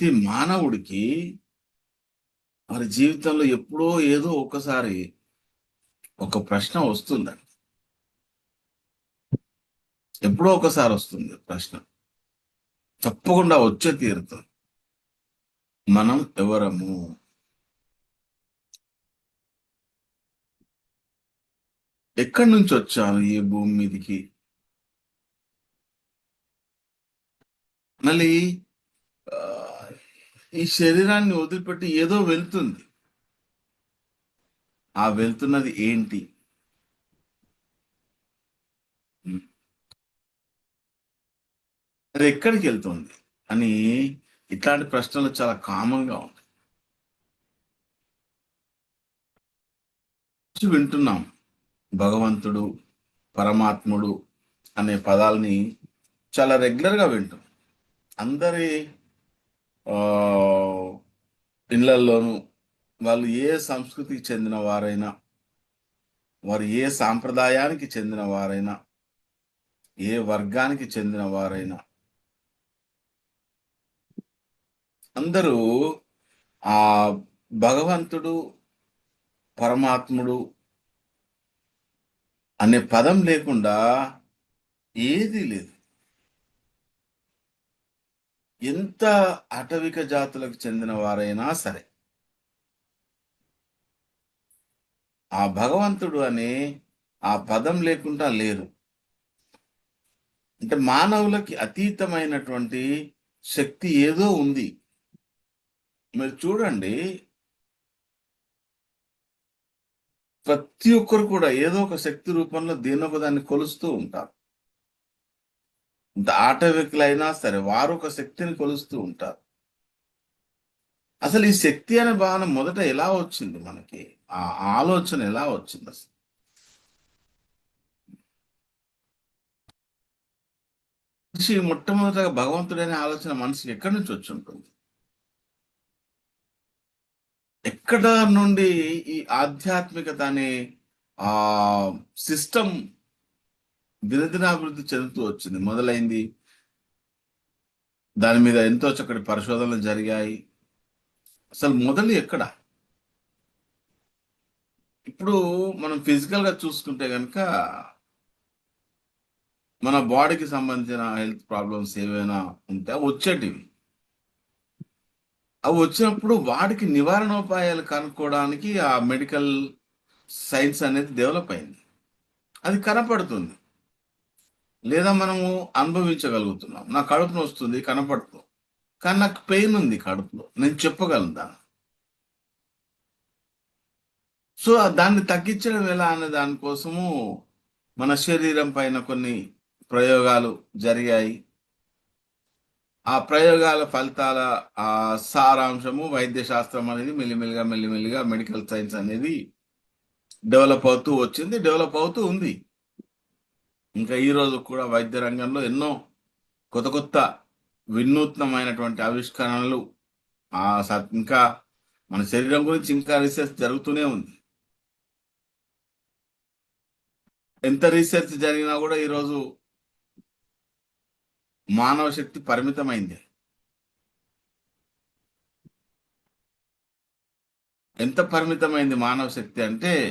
ప్రతి మానవుడికి వారి జీవితంలో ఎప్పుడో ఏదో ఒకసారి ఒక ప్రశ్న వస్తుందండి. ఎప్పుడో ఒకసారి వస్తుంది ప్రశ్న. తప్పకుండా వచ్చే తీరుతుంది మనం ఎవరము? ఎక్కడి నుంచి వచ్చాను ఈ భూమి మీదకి? మళ్ళీ ఈ శరీరాన్ని వదిలిపెట్టి ఏదో వెళ్తుంది. ఆ వెళ్తున్నది ఏంటి? అది ఎక్కడికి వెళ్తుంది? అని ఇట్లాంటి ప్రశ్నలు చాలా కామన్గా ఉంటాయి. వింటున్నాం. భగవంతుడు పరమాత్ముడు అనే పదాలని చాలా రెగ్యులర్గా వింటాం అందరి ఇళ్ళల్లోనూ వాళ్ళు ఏ సంస్కృతికి చెందిన వారైనా వారు ఏ సాంప్రదాయానికి చెందిన వారైనా ఏ వర్గానికి చెందిన వారైనా అందరూ ఆ భగవంతుడు పరమాత్ముడు అనే పదం లేకుండా ఏది లేదు. ఎంత అటవిక జాతులకు చెందిన వారైనా సరే. ఆ భగవంతుడు అనే ఆ పదం లేకుండా లేరు. అంటే మానవులకి అతీతమైనటువంటి శక్తి ఏదో ఉంది. మీరు చూడండి. ప్రతి ఒక్కరు కూడా ఏదో ఒక శక్తి రూపంలో దీని దాన్ని కొలుస్తూ ఉంటారు. ఆటవికులైనా సరే వారు ఒక శక్తిని కొలుస్తూ ఉంటారు. అసలు ఈ శక్తి అనే భావన మొదట ఎలా వచ్చింది మనకి? ఆ ఆలోచన ఎలా వచ్చింది అసలు? మనిషి మొట్టమొదటగా భగవంతుడనే ఆలోచన మనిషికి ఎక్కడి నుంచి వచ్చి ఉంటుంది? ఎక్కడ నుండి ఈ ఆధ్యాత్మికత అనే ఆ సిస్టమ్ దినదినాభివృద్ధి చెందుతూ వచ్చింది. మొదలైంది. దాని మీద ఎంతో చక్కటి పరిశోధనలు జరిగాయి. అసలు మొదలు ఎక్కడ? ఇప్పుడు మనం ఫిజికల్గా చూసుకుంటే కనుక మన బాడీకి సంబంధించిన హెల్త్ ప్రాబ్లమ్స్ ఏవైనా ఉంటే అవి వచ్చేటివి. అవి వచ్చినప్పుడు వాటికి నివారణోపాయాలు కనుక్కోవడానికి ఆ మెడికల్ సైన్స్ అనేది డెవలప్ అయింది. అది కనపడుతుంది. లేదా మనము అనుభవించగలుగుతున్నాం. నా కడుపు వస్తుంది కనపడుతుంది కానీ నాకు పెయిన్ ఉంది కడుపులో. నేను చెప్పగలను దాన్ని. సో దాన్ని తగ్గించడం ఎలా అనే దానికోసము మన శరీరం పైన కొన్ని ప్రయోగాలు జరిగాయి. ఆ ప్రయోగాల ఫలితాల ఆ సారాంశము వైద్య శాస్త్రం అనేది మెల్లిమెల్లిగా మెల్లిమెల్లిగా మెడికల్ సైన్స్ అనేది డెవలప్ అవుతూ వచ్చింది. డెవలప్ అవుతూ ఉంది. ఇంకా ఈ రోజు కూడా వైద్య రంగంలో ఎన్నో కొత్త కొత్త వినూత్నమైనటువంటి ఆవిష్కరణలు ఇంకా మన శరీరం గురించి ఇంకా రీసెర్చ్ జరుగుతూనే ఉంది. ఎంత రీసెర్చ్ జరిగినా కూడా ఈరోజు మానవ శక్తి పరిమితమైంది. ఎంత పరిమితమైంది మానవ శక్తి అంటే